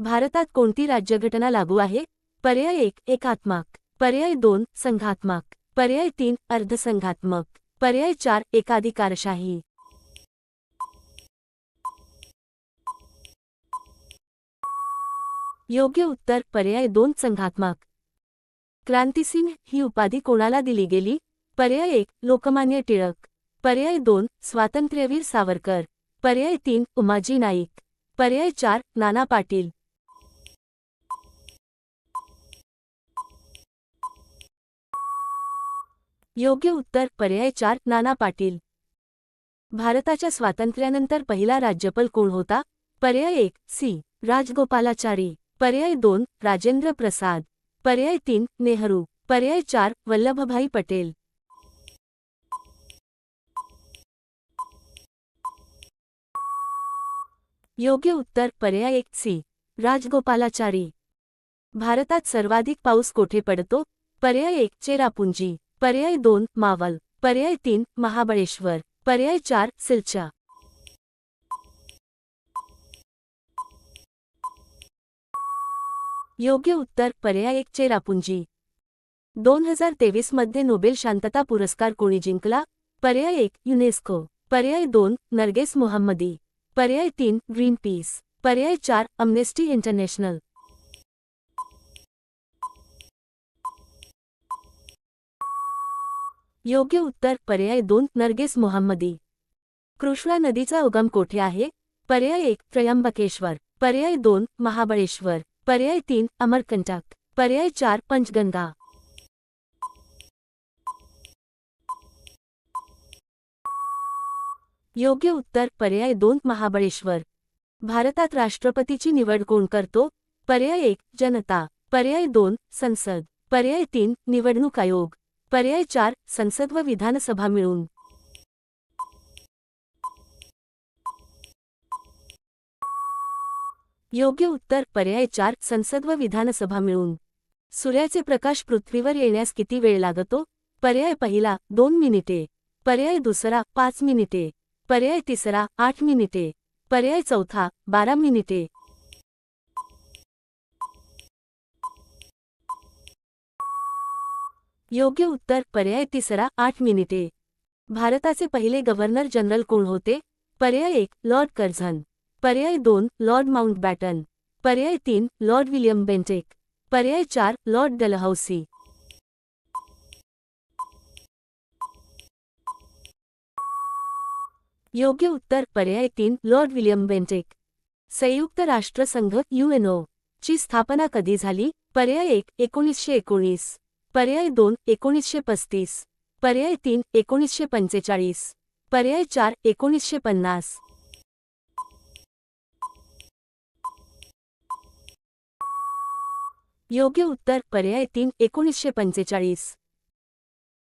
भारतात कोणती राज्यघटना लागू आहे? पर्याय एक एकात्मक. पर्याय दोन संघात्मक. पर्याय तीन अर्धसंघात्मक. पर्याय चार एकाधिकारशाही. योग्य उत्तर पर्याय दोन संघात्मक. क्रांतिसिंह ही उपाधी कोणाला दिली गेली? पर्याय एक लोकमान्य टिळक. पर्याय दोन स्वातंत्र्यवीर सावरकर. पर्याय तीन उमाजी नाईक. पर्याय चार नाना पाटील. योग्य उत्तर पर्याय चार नाना पाटील. भारताच्या स्वातंत्र्यानंतर पहिला राज्यपाल कोण होता? पर्याय एक सी राजगोपालाचारी. पर्याय दोन राजेंद्र प्रसाद. पर्याय तीन नेहरू. पर्याय चार वल्लभभाई पटेल. योग्य उत्तर पर्याय एक सी राजगोपालाचारी. भारतात सर्वाधिक पाऊस कोठे पडतो? पर्याय एक चेरापुंजी. पर्याय दोन मावल. पर्याय तीन महाबळेश्वर. पर्याय चार सिलचा योग्य उत्तर पर्याय एक चेरापुंजी. दोन हजार तेवीसमध्ये नोबेल शांतता पुरस्कार कोणी जिंकला? पर्याय एक युनेस्को. पर्याय दोन नर्गेस मोहम्मदी. पर्याय तीन ग्रीन पीस पर्याय चार अमनेस्टी इंटरनॅशनल. योग्य उत्तर पर्याय दोन नर्गेस मोहम्मदी. कृष्णा नदीचा उगम कोठे आहे? पर्याय एक त्र्यंबकेश्वर. पर्याय दोन महाबळेश्वर. पर्याय तीन अमरकंटक. पर्याय चार पंचगंगा. योग्य उत्तर पर्याय दोन महाबळेश्वर. भारतात राष्ट्रपतीची निवड कोण करतो? पर्याय एक जनता. पर्याय दोन संसद. पर्याय तीन निवडणूक आयोग. पर्याय चार संसद व विधानसभा मिळून. योग्य उत्तर पर्याय चार संसद व विधानसभा मिळून. सूर्याचे प्रकाश पृथ्वीवर येण्यास किती वेळ लागतो? पर्याय पहिला दोन मिनिटे. पर्याय दुसरा पाच मिनिटे. पर्याय तिसरा आठ मिनिटे. पर्याय चौथा बारा मिनिटे. योग्य उत्तर पर्याय तिसरा आठ मिनिटे. भारताचे पहिले गव्हर्नर जनरल कोण होते? पर्याय एक लॉर्ड कर्झन. पर्याय दोन लॉर्ड माउंटबॅटन. पर्याय तीन लॉर्ड विलियम बेंटेक. पर्याय चार लॉर्ड डलहौसी. योग्य उत्तर पर्याय तीन लॉर्ड विलियम बेंटेक. संयुक्त राष्ट्रसंघ युएनओ ची स्थापना कधी झाली? पर्याय एक एकोणीसशे एकोणीस. पर्याय दोन एकोणीसशे पस्तीस. पर्याय तीन एकोणीसशे पंचेचाळीस. पर्याय चार एकोणीसशे पन्नास. योग्य उत्तर पर्याय तीन एकोणीसशे पंचेचाळीस.